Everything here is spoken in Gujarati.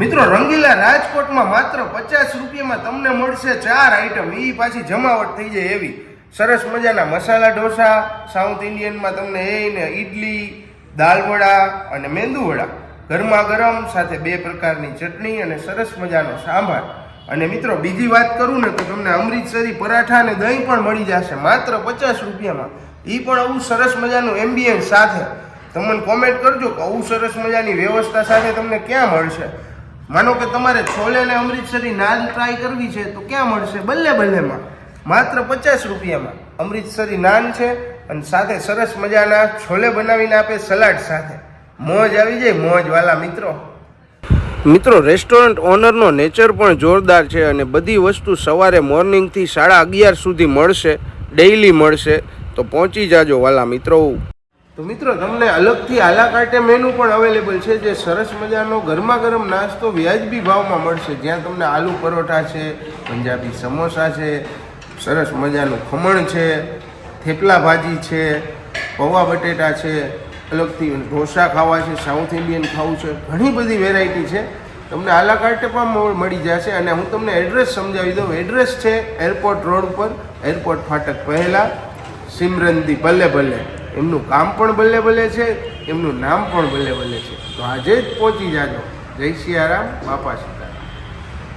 મિત્રો, રંગીલા રાજકોટમાં માત્ર પચાસ રૂપિયામાં તમને મળશે ચાર આઈટમ એ પાછી જમાવટ થઈ જાય એવી. સરસ મજાના મસાલા ઢોસા સાઉથ ઇન્ડિયનમાં તમને એ ને ઈડલી દાલવડા અને મેંદુવડા ગરમા ગરમ, સાથે બે પ્રકારની ચટણી અને સરસ મજાનો સાંભાર. અને મિત્રો, બીજી વાત કરું ને તો તમને અમૃતસરી પરાઠા અને દહીં પણ મળી જશે, માત્ર પચાસ રૂપિયામાં. એ પણ આવું સરસ મજાનું એમ્બિયન્સ સાથે. તમને કોમેન્ટ કરજો કે આવું સરસ મજાની વ્યવસ્થા સાથે તમને ક્યાં મળશે? માનો કે તમારે છોલે અને અમૃતસરી નાન ટ્રાય કરવી છે તો ક્યાં મળશે? બલ્લે બલ્લેમાં. માત્ર પચાસ રૂપિયામાં. અમૃતસરી નાન છે અને સાથે સરસ મજાના છોલે બનાવીને આપે સલાડ સાથે. મોજ આવી જાય, મોજ વાલા મિત્રો. મિત્રો રેસ્ટોરન્ટ ઓનરનો નેચર પણ જોરદાર છે અને બધી વસ્તુ સવારે મોર્નિંગથી સાડા અગિયાર સુધી મળશે ડેઈલી મળશે. તો પહોંચી જાજો વાલા મિત્રો. તો મિત્રો, તમને અલગથી આલાકાર્ટે મેનુ પણ અવેલેબલ છે જે સરસ મજાનો ગરમા ગરમ નાસ્તો વ્યાજબી ભાવમાં મળશે. જ્યાં તમને આલુ પરોઠા છે, પંજાબી સમોસા છે, સરસ મજાનું ખમણ છે, થેપલા ભાજી છે, પૌવા બટેટા છે, અલગથી ઢોસા ખાવા છે, સાઉથ ઇન્ડિયન ખાવું છે, ઘણી બધી વેરાયટી છે. તમને આલાકાર્ટે પણ મળી જશે અને હું તમને એડ્રેસ સમજાવી દઉં. એડ્રેસ છે એરપોર્ટ રોડ ઉપર એરપોર્ટ ફાટક પહેલાં સિમરનદી ભલે બલ્લે એમનું કામ પણ ભલે બલ્લે છે, એમનું નામ પણ ભલે બલ્લે છે. તો આજે જ પહોંચી જાજો. જય સિયારામ, બાપા શ્રી.